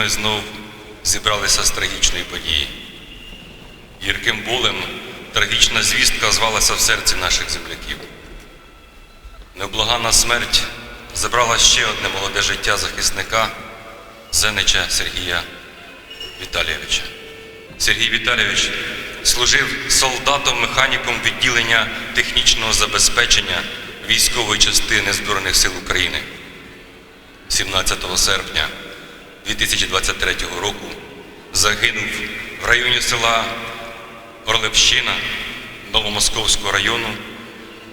ми знов зібралися з трагічної події. Гірким болем трагічна звістка звалася в серці наших земляків. Невблаганна смерть забрала ще одне молоде життя захисника Зенича Сергія Віталійовича. Сергій Віталійович служив солдатом-механіком відділення технічного забезпечення військової частини Збройних сил України. 17 серпня 2023 року загинув в районі села Орлепщина Новомосковського району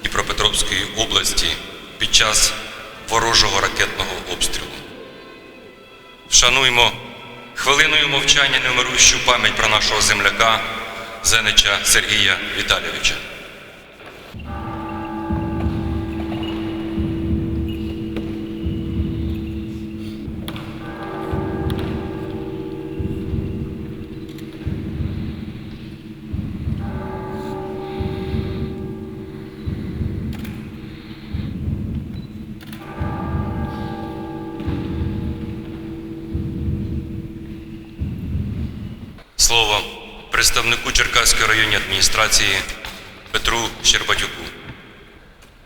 Дніпропетровської області під час ворожого ракетного обстрілу. Вшануймо хвилиною мовчання невмирущу пам'ять про нашого земляка Зенича Сергія Віталійовича. Слово представнику Черкаської районної адміністрації Петру Щербатюку.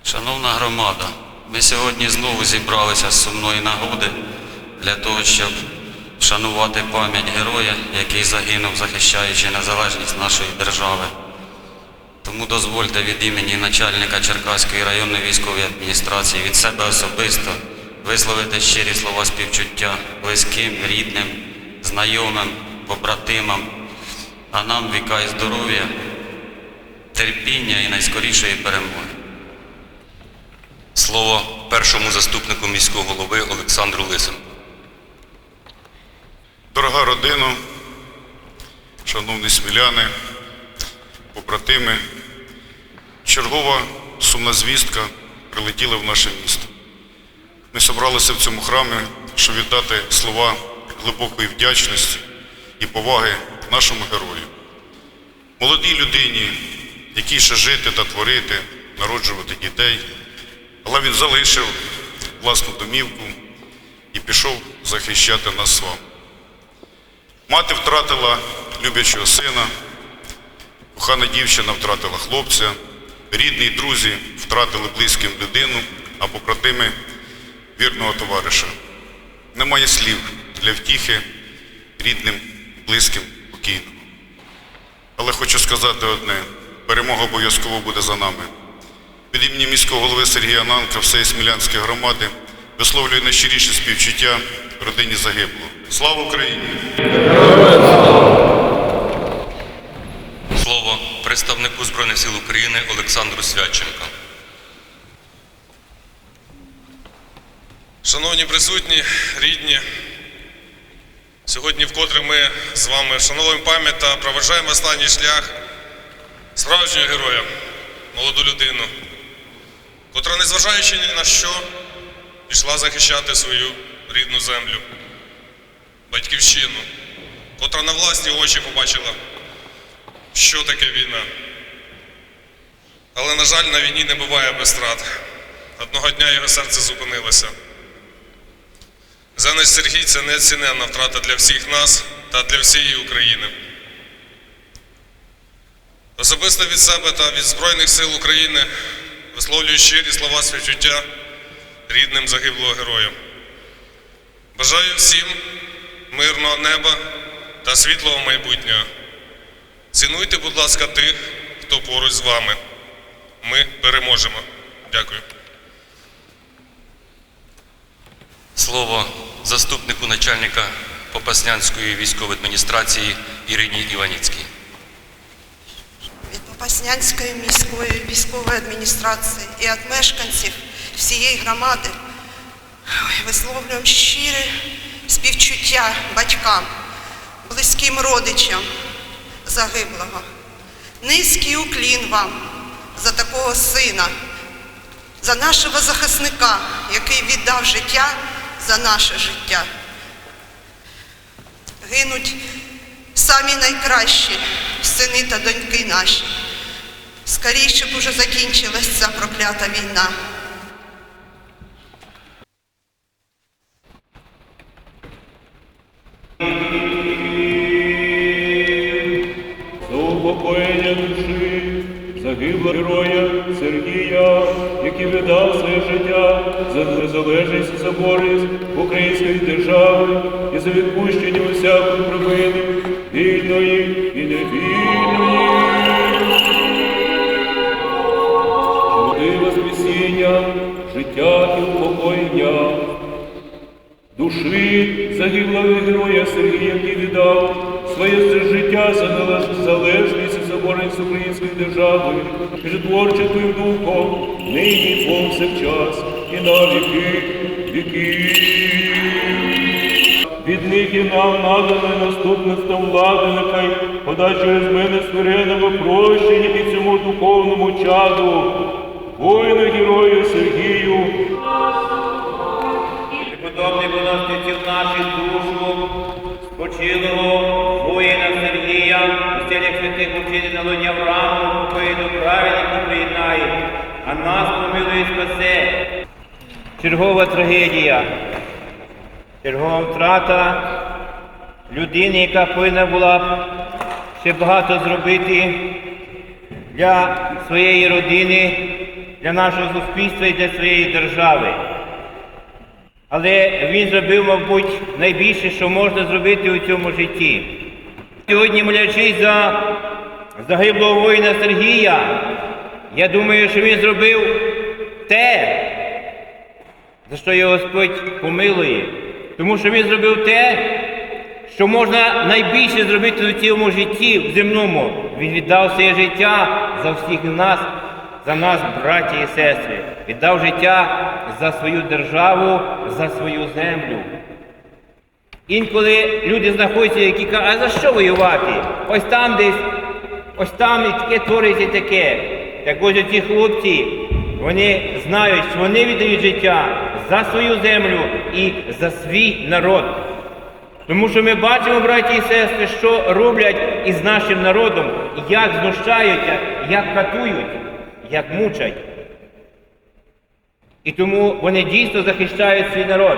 Шановна громада, ми сьогодні знову зібралися з сумної нагоди для того, щоб вшанувати пам'ять героя, який загинув, захищаючи незалежність нашої держави. Тому дозвольте від імені начальника Черкаської районної військової адміністрації від себе особисто висловити щирі слова співчуття близьким, рідним, знайомим, побратимам, а нам віка і здоров'я, терпіння і найскорішої перемоги. Слово першому заступнику міського голови Олександру Лисенку. Дорога родина, шановні сміляни, побратими, чергова сумна звістка прилетіла в наше місто. Ми зібралися в цьому храмі, щоб віддати слова глибокої вдячності і поваги нашому герою. Молодій людині, якій ще жити та творити, народжувати дітей, але він залишив власну домівку і пішов захищати нас з вами. Мати втратила люблячого сина, кохана дівчина втратила хлопця, рідні й друзі втратили близьким людину, а побратими вірного товариша. Немає слів для втіхи рідним, близьким, покійним. Але хочу сказати одне: перемога обов'язково буде за нами. Від імені міського голови Сергія Нанка, всієї Смілянської громади висловлюю найщиріше співчуття родині загиблого. Слава Україні! Слово представнику Збройних сил України Олександру Свяченко. Шановні присутні, рідні, сьогодні вкотре ми з вами вшановуємо пам'ять та проважаємо останній шлях справжнього героя, молоду людину, котра, незважаючи ні на що, пішла захищати свою рідну землю, батьківщину, котра на власні очі побачила, що таке війна. Але, на жаль, на війні не буває без страт. Одного дня його серце зупинилося. Занич Сергій це неоціненна втрата для всіх нас та для всієї України. Особисто від себе та від Збройних сил України висловлюю щирі слова співчуття рідним загиблого героя. Бажаю всім мирного неба та світлого майбутнього. Цінуйте, будь ласка, тих, хто поруч з вами. Ми переможемо. Дякую. Слово заступнику начальника Попаснянської військової адміністрації Ірині Іваніцькій. від Попаснянської міської військової адміністрації і від мешканців всієї громади висловлюємо щире співчуття батькам, близьким родичам загиблого. Низький уклін вам за такого сина, за нашого захисника, який віддав життя за наше життя. Гинуть самі найкращі сини та доньки наші. Скоріше б уже закінчилась ця проклята війна. Упокоєння душі загиблого героя Сергія, який видав своє життя за незалежність соборність української держави і за відпущення усякої провини, вільної і невільної. Чуди воскресіння, життя і упокоєння. Душі загиблого героя Сергія, який своє життя за залежність і соборність української держави, твоїм духом, нині повсякчас і на віки віків. Від них і нам надане наступництво влади, нехай подай через мене смиренному прощення і цьому духовному чаду, воїну герою Сергію, Преподобний виноситься в нашу душу, спочилого воїна Сергія, у стелях святих учитель на луні Аврааму, покої до праведників приєднає, а нас помилує спасе. Чергова трагедія, чергова втрата людини, яка повинна була ще багато зробити для своєї родини, для нашого суспільства і для своєї держави. Але він зробив, мабуть, найбільше, що можна зробити у цьому житті. Сьогодні, молячись за загиблого воїна Сергія, я думаю, що він зробив те, за що його Господь помилує. Тому що він зробив те, що можна найбільше зробити у цьому житті в земному. Він віддав своє життя за всіх нас, за нас, браті і сестри, віддав життя за свою державу, за свою землю. Інколи люди знаходяться, які кажуть, а за що воювати? Ось там десь, ось там і таке твориться таке. Так ось ці хлопці, вони знають, що вони віддають життя за свою землю і за свій народ. Тому що ми бачимо, браті і сестри, що роблять із нашим народом, як знущаються, як катують, як мучать. І тому вони дійсно захищають свій народ.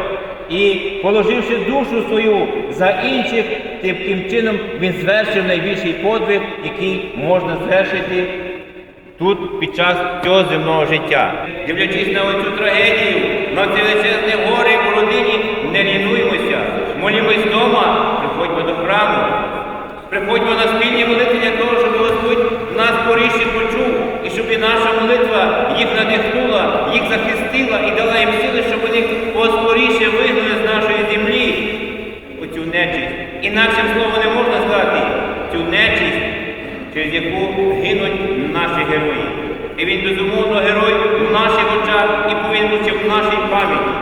І положивши душу свою за інших, таким чином він звершив найбільший подвиг, який можна звершити тут під час цього земного життя. Дивлячись на оцю трагедію, на ці величезні гори у родині, не лінуймося, молімось вдома, приходьмо до храму. Приходьмо на спільні молитви для того, щоб Господь нас скоріше почув, і щоб і наша молитва їх надихнула, їх захистила і дала їм сили, щоб вони поскоріше вигнали з нашої землі оцю нечисть. Інакшим словом не можна сказати цю нечисть, через яку гинуть наші герої. І він безумовно герой в наших очах і повинен в нашій пам'яті.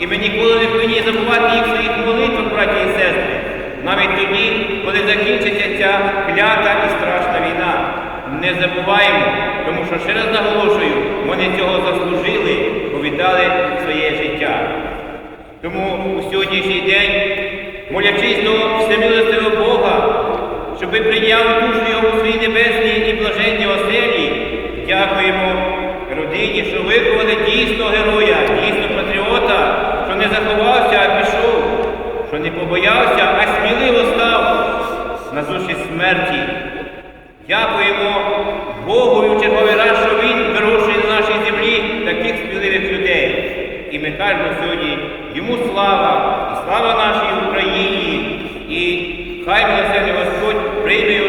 І ми ніколи не повинні забувати їх своїх молитвах, браті і сестри. Навіть тоді, коли закінчиться ця клята і страшна війна. Не забуваємо, тому що ще раз наголошую, вони цього заслужили, повідали своє життя. Тому у сьогоднішній день, молячись до всемилостивого Бога, щоб прийняв душу його у свої небесні і блаженні оселі, дякуємо родині, що виховали дійсно героя, дійсно патріота, що не заховався, а пішов, що не побоявся, а сміливо став на зуші смерті. Дякуємо Богу і в черговий раз, що Він вирушує на нашій землі таких сміливих людей. І ми кажемо сьогодні йому слава і слава нашій Україні, і хай милосердний এই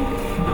Yeah.